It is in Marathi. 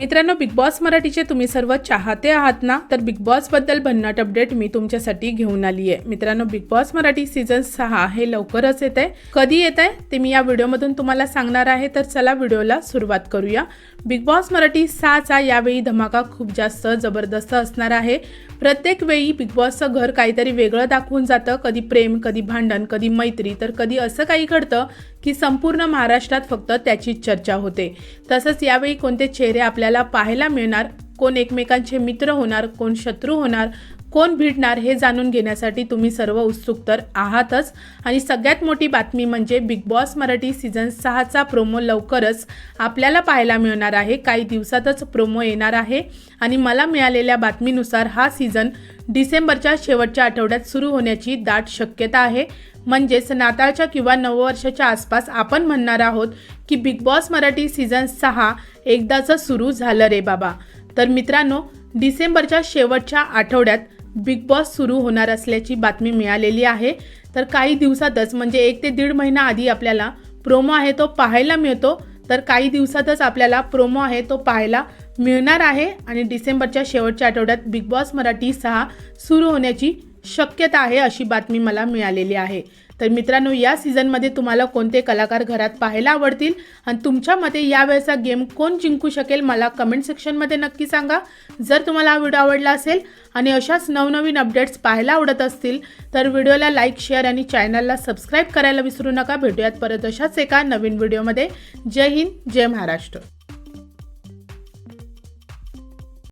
मित्रांनो बिग बॉस मराठीचे तुम्ही सर्व चाहते आहात ना? तर बिग बॉसबद्दल भन्नाट अपडेट मी तुमच्यासाठी घेऊन आली आहे मित्रांनो बिग बॉस मराठी सीझन सहा हे लवकरच येत आहे कधी येत आहे ते मी या व्हिडिओमधून तुम्हाला सांगणार आहे. तर चला व्हिडिओला सुरुवात करूया. बिग बॉस मराठी सहाचा यावेळी धमाका खूप जास्त जबरदस्त असणार आहे. प्रत्येक वेळी बिग बॉसचं घर काहीतरी वेगळं दाखवून जातं. कधी प्रेम कधी भांडण कधी मैत्री. तर कधी असं काही घडतं की संपूर्ण महाराष्ट्रात फक्त त्याचीच चर्चा होते. तसंच यावेळी कोणते चेहरे आपल्या आपल्याला पाहायला मिळणार कोण एकमेकांचे मित्र होणार कोण शत्रू होणार कोण भिडणार हे जाणून घेण्यासाठी तुम्ही सर्व उत्सुक तर आहातच. आणि सगळ्यात मोठी बातमी म्हणजे बिग बॉस मराठी सीझन सहाचा प्रोमो लवकरच आपल्याला पाहायला मिळणार आहे. काही दिवसातच प्रोमो येणार आहे. आणि मला मिळालेल्या बातमीनुसार हा सीझन डिसेंबरच्या शेवटच्या आठवड्यात सुरू होण्याची दाट शक्यता आहे. म्हणजेच नाताळच्या किंवा नववर्षाच्या आसपास आपण म्हणणार आहोत की बिग बॉस मराठी सीझन सहा एकदाचं सुरू झालं रे बाबा. तर मित्रांनो डिसेंबरच्या शेवटच्या आठवड्यात बिग बॉस सुरू होणार असल्याची बातमी मिळालेली आहे. तर काही दिवसातच म्हणजे एक ते दीड महिना आधी आपल्याला प्रोमो आहे तो पाहायला मिळतो. तर काही दिवसातच आपल्याला प्रोमो आहे तो पाहायला मिळणार आहे आणि डिसेंबरच्या शेवटच्या आठवड्यात बिग बॉस मराठी सहा सुरू होण्याची शक्यता आहे अशी बातमी मला मिळालेली आहे. तर मित्रांनो या सीझनमध्ये तुम्हाला कोणते कलाकार घरात पाहायला आवडतील? आणि तुमच्या मते यावेळेचा गेम कोण जिंकू शकेल? मला कमेंट सेक्शनमध्ये नक्की सांगा. जर तुम्हाला हा व्हिडिओ आवडला असेल आणि अशाच नवनवीन अपडेट्स पाहायला आवडत असतील तर व्हिडिओला लाईक शेअर आणि चॅनलला सबस्क्राईब करायला विसरू नका. भेटूयात परत अशाच एका नवीन व्हिडिओमध्ये जय हिंद जय महाराष्ट्र.